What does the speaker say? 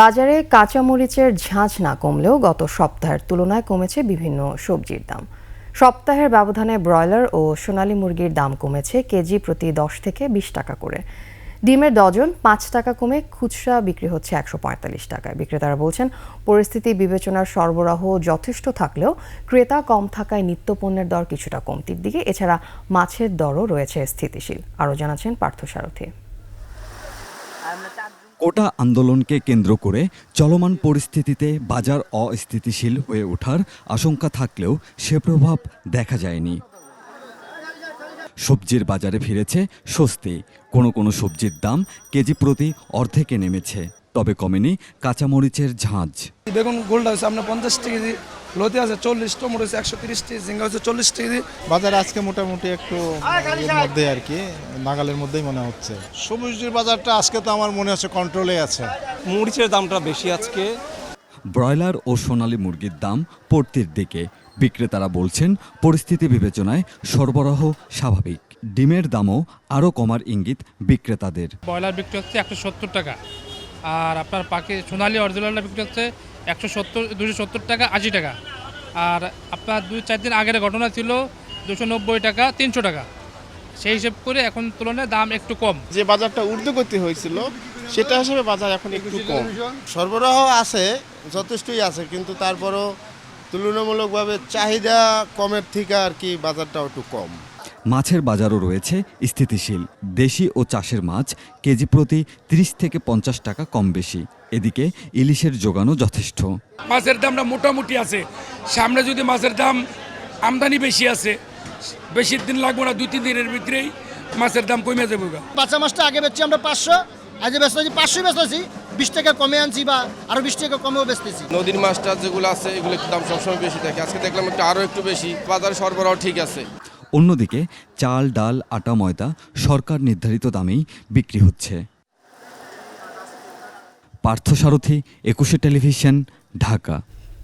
বাজারে কাঁচামরিচের ঝাঁঝ না কমলেও গত সপ্তাহের তুলনায় কমেছে বিভিন্ন সবজির দাম। সপ্তাহের ব্যবধানে ব্রয়লার ও সোনালী মুরগির দাম কমেছে কেজি প্রতি দশ থেকে বিশ টাকা করে। ডিমের ডজন পাঁচ টাকা কমে খুচরা বিক্রি হচ্ছে একশো পঁয়তাল্লিশ টাকায়। বিক্রেতারা বলছেন, পরিস্থিতি বিবেচনার সরবরাহ যথেষ্ট থাকলেও ক্রেতা কম থাকায় নিত্যপণ্যের দর কিছুটা কমতির দিকে। এছাড়া মাছের দরও রয়েছে স্থিতিশীল। আরও জানাচ্ছেন পার্থসারথী কোটা আন্দোলনকে কেন্দ্র করে চলমান পরিস্থিতিতে বাজার অস্থিতিশীল হয়ে ওঠার আশঙ্কা থাকলেও সে প্রভাব দেখা যায়নি। সবজির বাজারে ফিরেছে স্বস্তি। কোনো কোনো সবজির দাম কেজি প্রতি অর্ধেকে নেমেছে, তবে কমেনি কাঁচামরিচের ঝাঁঝ বেগুন গোল্ড আছে আপনার পঞ্চাশ কেজি। লতি আছে চল্লিশ টমেটো আছে একশো তিরিশ কেজি ঝিঙ্গা হচ্ছে চল্লিশ কেজি বাজার আজকে মোটামুটি একটু মধ্যে আর কি নাগালের মধ্যেই মনে হচ্ছে। সবজির বাজারটা আজকে তো আমার মনে হচ্ছে কন্ট্রোলে আছে। মরিচের দামটা বেশি আজকে। ব্রয়লার ও সোনালী মুরগির দাম পড়তির দিকে। বিক্রেতারা বলছেন পরিস্থিতি বিবেচনায় সরবরাহ স্বাভাবিক। ডিমের দামও আরও কমার ইঙ্গিত বিক্রেতাদের। ব্রয়লার বিক্রি হচ্ছে একশো সত্তর টাকা। আর আপনার পাখি সোনালি অরিজিনালটা বিক্রি হচ্ছে একশো সত্তর দুশো সত্তর টাকা আশি টাকা। আর আপনার দুই চার দিন আগের ঘটনা ছিল দুশো নব্বই টাকা তিনশো টাকা। সেই হিসেব করে এখন তুলনায় দাম একটু কম। যে বাজারটা ঊর্ধ্বগতি হয়েছিল সেটা হিসেবে বাজার এখন একটু কম। সরবরাহ আছে যথেষ্টই আছে কিন্তু তারপরও তুলনামূলকভাবে চাহিদা কমের থেকে আর কি বাজারটাও একটু কম। মাছের বাজারও রয়েছে স্থিতিশীল। দেশি ও চাষের মাছ কেজি প্রতি 30 থেকে পঞ্চাশ টাকা কম বেশি। এদিকে ইলিশের যোগানও যথেষ্ট। মাছের দামটা মোটামুটি আছে। সামনে যদি মাছের দাম আমদানি বেশি আছে বেশি দিন লাগবে না দুই তিন দিনের ভিতরেই মাছের দাম কমে যাবে। বাচ্চা মাছটা আগে বেচছি আমরা পাঁচশো আজ বেচতেছি পাঁচশো বেচতেছি বিশ টাকা কমে আনছি বা আরও বিশ টাকা কমেও বেচতেছি নদীর মাছটা যেগুলো আছে এগুলো একটু দাম সবসময় বেশি থাকে। আজকে দেখলাম একটু আরও একটু বেশি। বাজারে সরবরাহ ঠিক আছে। অন্যদিকে চাল ডাল আটা ময়দা সরকার নির্ধারিত দামেই বিক্রি হচ্ছে। পার্থসারথী একুশে টেলিভিশন ঢাকা।